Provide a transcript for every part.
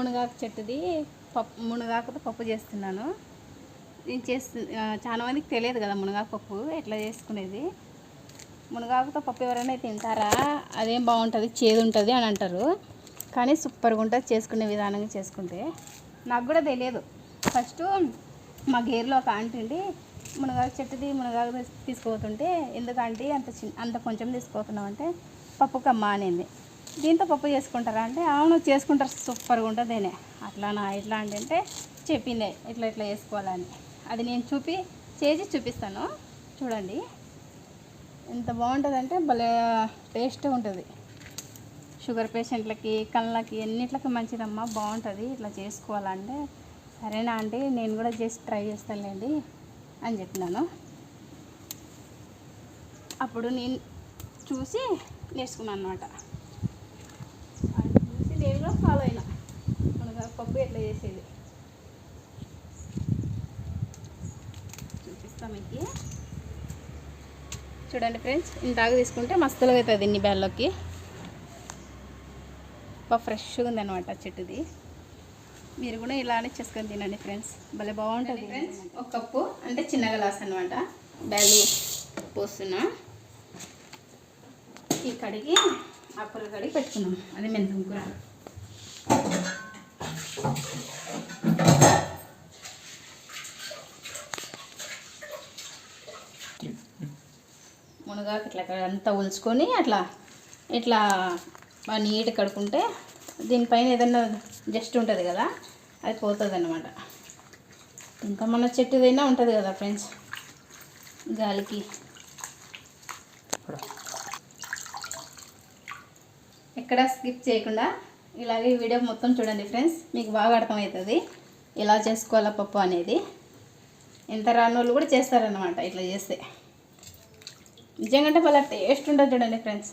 మునగాకు చెట్టుది. పప్పు మునగాకుతో పప్పు చేస్తున్నాను. నేను చేస్తు చాలా మందికి తెలియదు కదా మునగాకు పప్పు ఎట్లా చేసుకునేది. మునగాకుతో పప్పు ఎవరైనా తింటారా? అదేం బాగుంటుంది చేదు ఉంటుంది అని అంటారు. కానీ సూపర్గా ఉంటుంది చేసుకునే విధానంగా చేసుకుంటే. నాకు కూడా తెలియదు. ఫస్ట్ మా గేర్లో ఒక ఆంటీ ఉండి మునగాకు చెట్టుది మునగాకు తీసుకుపోతుంటే ఎందుకంటే అంత చిన్న అంత కొంచెం తీసుకుపోతున్నావు అంటే పప్పు కమ్మ అనింది. దీంతో పప్పు చేసుకుంటారా అంటే అవును చేసుకుంటారు సూపర్గా ఉంటుందేనే అట్లానా ఎట్లా అంటే అంటే చెప్పిందే ఇట్లా ఇట్లా వేసుకోవాలని అది నేను చూపి చేసి చూపిస్తాను. చూడండి. ఎంత బాగుంటుందంటే భలే టేస్ట్ ఉంటుంది. షుగర్ పేషెంట్లకి కళ్ళకి ఎన్నిట్లకి మంచిదమ్మా బాగుంటుంది. ఇట్లా చేసుకోవాలంటే సరేనా అండి నేను కూడా చేసి ట్రై చేస్తానులేండి అని చెప్పినాను. అప్పుడు నేను చూసి నేర్చుకున్నాను అనమాట చూసి నేను కూడా ఫాలో అయినా మనకు పప్పు ఎట్లా చేసేది చూపిస్తాం మీకు. చూడండి ఫ్రెండ్స్ ఇంతాక తీసుకుంటే మస్తులుగా అవుతుంది ఇన్ని బ్యాల్లోకి బాగా ఫ్రెష్గా ఉందన్నమాట చెట్టుది. మీరు కూడా ఇలానే చేసుకొని తినండి ఫ్రెండ్స్. భలే బాగుంటుంది. ఫ్రెండ్స్ ఒక కప్పు అంటే చిన్న గ్లాస్ అనమాట బ్యాలు పోస్తున్నా. ఈ కడిగి ఆకులు కడిగి పెట్టుకున్నాం. అది మెంతం కూర. మునగాకు ఇట్లా అంతా ఉల్చుకొని అట్లా ఇట్లా బాగా నీట్ కడుక్కుంటే దీనిపైన ఏదన్నా జస్ట్ ఉంటుంది కదా అది పోతుంది అన్నమాట ఇంకా మన చెట్టుదైనా ఉంటుంది కదా ఫ్రెండ్స్ గాలికి. ఎక్కడ స్కిప్ చేయకుండా ఇలాగే ఈ వీడియో మొత్తం చూడండి ఫ్రెండ్స్. మీకు బాగా అర్థమవుతుంది. ఎలా చేసుకోవాలా పప్పు అనేది. ఎంత రానోళ్ళు కూడా చేస్తారనమాట ఇట్లా చేస్తే. నిజంగా వాళ్ళ టేస్ట్ ఉంటుంది చూడండి ఫ్రెండ్స్.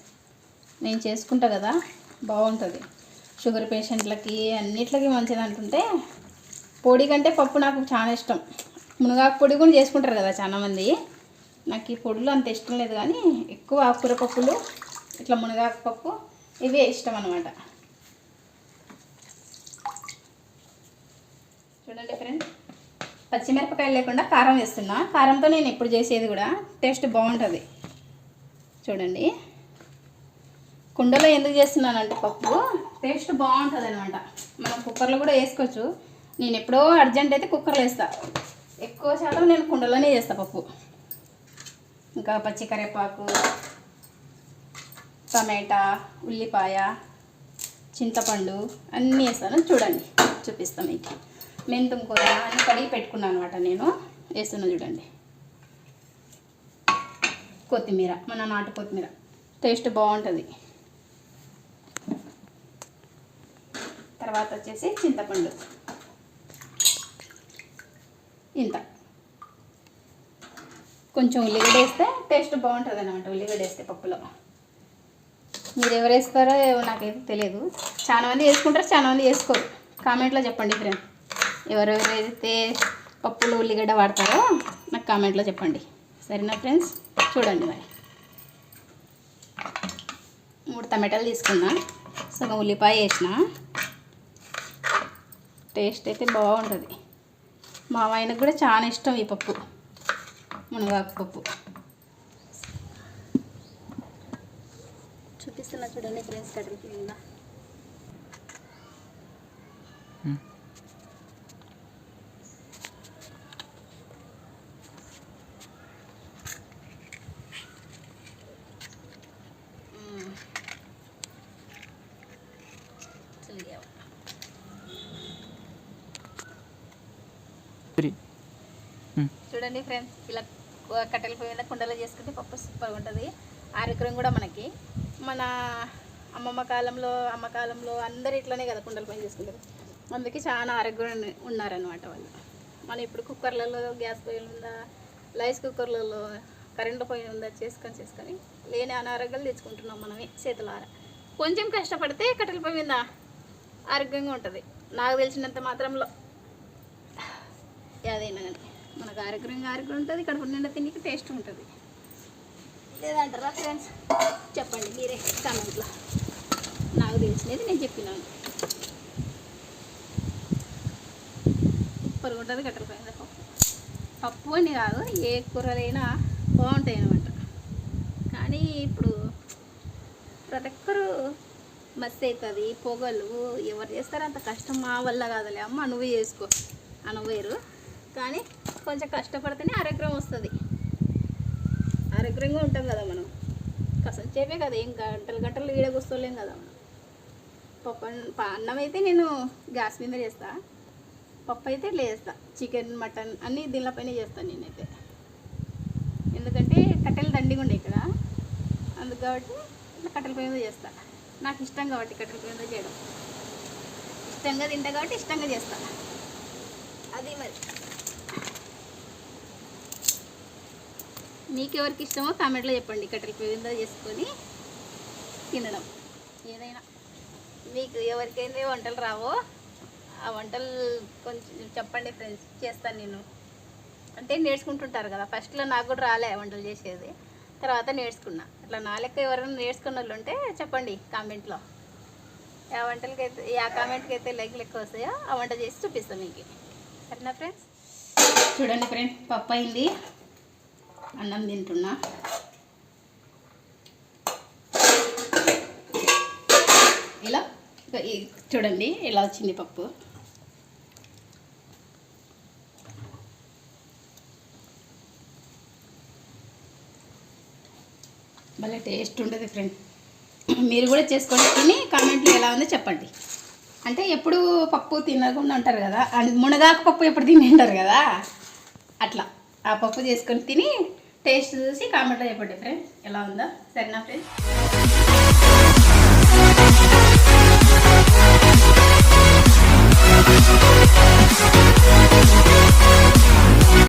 నేను చేసుకుంటా కదా బాగుంటుంది. షుగర్ పేషెంట్లకి అన్నిట్లకి మంచిది అంటుంటే పొడి కంటే పప్పు నాకు చాలా ఇష్టం. మునగాకు పొడి కూడా చేసుకుంటారు కదా చాలామంది నాకు ఈ పొడులు అంత ఇష్టం లేదు కానీ ఎక్కువ ఆకుకూర పప్పులు ఇట్లా మునగాకు పప్పు ఇవే ఇష్టం అనమాట చూడండి ఫ్రెండ్స్ పచ్చిమిరపకాయలు లేకుండా కారం వేస్తున్నా. కారంతో నేను ఎప్పుడు చేసేది కూడా టేస్ట్ బాగుంటుంది. చూడండి. కుండలో ఎందుకు చేస్తున్నానంటే పప్పు టేస్ట్ బాగుంటుంది అనమాట మనం కుక్కర్లో కూడా వేసుకోవచ్చు. నేను ఎప్పుడో అర్జెంట్ అయితే కుక్కర్లో వేస్తా. ఎక్కువ శాతం నేను కుండలోనే చేస్తా పప్పు. ఇంకా పచ్చి కరివేపాకు టమాటా ఉల్లిపాయ చింతపండు అన్నీ వేస్తాను. చూడండి చూపిస్తాను మీకు. మెంతం కూర అన్నీ కడిగి పెట్టుకున్నాను అనమాట నేను. వేస్తున్నా చూడండి. కొత్తిమీర మన నాటు కొత్తిమీర. టేస్ట్ బాగుంటుంది. తర్వాత వచ్చేసి చింతపండు. ఇంత. కొంచెం ఉల్లిగడ్డ వేస్తే టేస్ట్ బాగుంటుంది అనమాట ఉల్లిగడ్డ వేస్తే పప్పులో. మీరు ఎవరు వేస్తారో ఏమో నాకైతే తెలియదు. చాలా మంది వేసుకుంటారు చాలా మంది వేసుకోరు. కామెంట్లో చెప్పండి ఫ్రెండ్ ఎవరెవరైతే పప్పులో ఉల్లిగడ్డ వాడతారో నాకు కామెంట్లో చెప్పండి. సరేనా ఫ్రెండ్స్? చూడండి మరి. మూడు టమాటాలు తీసుకున్నా. సగం ఉల్లిపాయ వేసిన. టేస్ట్ అయితే బాగుంటుంది. మా ఆయనకు కూడా చాలా ఇష్టం ఈ పప్పు. మునగాకు పప్పు. చూపిస్తున్నా చూడండి ఫ్రెండ్స్ కట్టెలకి చూడండి ఫ్రెండ్స్ ఇలా కట్టెల పొయ్యి మీద కుండలో చేసుకుంటే పప్పు సూపర్గా ఉంటుంది. ఆరోగ్యం కూడా మనకి. మన అమ్మమ్మ కాలంలో అమ్మ కాలంలో అందరు ఇట్లనే కదా కుండల పొయ్యి చేసుకుంటారు. అందుకే చాలా ఆరోగ్యం ఉన్నారనమాట వాళ్ళు. మనం ఇప్పుడు కుక్కర్లలో గ్యాస్ పొయ్యిలు ఉందా రైస్ కుక్కర్లలో కరెంటు పొయ్యి ఉందా చేసుకొని చేసుకొని లేని అనారోగ్యాలు తెచ్చుకుంటున్నాం మనమే చేతులార. కొంచెం కష్టపడితే కట్టెల పొయ్యి మీద ఆరోగ్యంగా ఉంటుంది. నాకు తెలిసినంత మాత్రంలో. ఏదైనా కానీ. మనకు ఆరోగ్యంగా ఆరోగ్యం ఉంటుంది ఇక్కడ నిండా తిండికి టేస్ట్ ఉంటుంది. లేదంటారా ఫ్రెండ్స్ చెప్పండి మీరే కామెంట్లో నాకు తెలిసినది నేను చెప్పినాను. సూపర్గా ఉంటుంది పొయ్యి మీద పప్పు పప్పు అని కాదు ఏ కూరలైనా బాగుంటాయి అన్నమాట. కానీ ఇప్పుడు ప్రతి ఒక్కరు మస్తు అవుతుంది పొగలు. ఎవరు చేస్తారు అంత కష్టం మా వల్ల కాదులే. అమ్మ నువ్వు చేసుకో. అనవేరు కానీ కొంచెం కష్టపడితేనే ఆరోగ్యం వస్తుంది. ఆరోగ్యంగా ఉంటాం కదా మనం. కసం చేపే కదా ఏం గంటలు గంటలు ఈడ కూర్చోలేం కదా మనం. పప్పు అన్నం అయితే నేను గ్యాస్ మీద చేస్తా. పప్పు అయితే ఇట్లా చేస్తా. చికెన్ మటన్ అన్నీ దీనిపైన చేస్తాను నేనైతే. ఎందుకంటే కట్టెలు దండిగా ఉండే ఇక్కడ. అందుకు కాబట్టి ఇట్లా కట్టెల పొయ్యి మీద చేస్తా. నాకు ఇష్టం కాబట్టి కట్టెల పొయ్యి మీద చేయడం. ఇష్టంగా తింటా కాబట్టి ఇష్టంగా చేస్తా. అది మరి. మీకు ఎవరికి ఇష్టమో కామెంట్లో చెప్పండి. కట్టెల పొయ్యి చేసుకొని తినడం. ఏదైనా మీకు ఎవరికైతే వంటలు రావో ఆ వంటలు కొంచెం చెప్పండి ఫ్రెండ్స్. చేస్తాను నేను. అంటే నేర్చుకుంటుంటారు కదా. ఫస్ట్లో నాకు కూడా రాలే వంటలు చేసేది. తర్వాత నేర్చుకున్నా. అట్లా నా లెక్క ఎవరైనా నేర్చుకున్న వాళ్ళు ఉంటే చెప్పండి కామెంట్లో. ఆ వంటలకి అయితే ఆ కామెంట్కి అయితే లైక్ లెక్క వస్తాయో? ఆ వంట చేసి చూపిస్తాను మీకు. సరేనా ఫ్రెండ్స్? చూడండి ఫ్రెండ్స్ పప్పు అయింది. అన్నం తింటున్నా. ఇలా చూడండి ఇలా వచ్చింది పప్పు. భలే టేస్ట్ ఉంటుంది ఫ్రెండ్. మీరు కూడా చేసుకొని తిని కామెంట్లో ఎలా ఉందో చెప్పండి. అంటే ఎప్పుడు పప్పు తినకుండా ఉంటారు కదా అండ్ మునగాకు పప్పు ఎప్పుడు తిని ఉంటారు కదా అట్లా. ఆ పప్పు చేసుకొని తిని టేస్ట్ చూసి కామెంట్లో చెప్పండి ఫ్రెండ్స్. ఎలా ఉందో? సరేనా ఫ్రెండ్స్?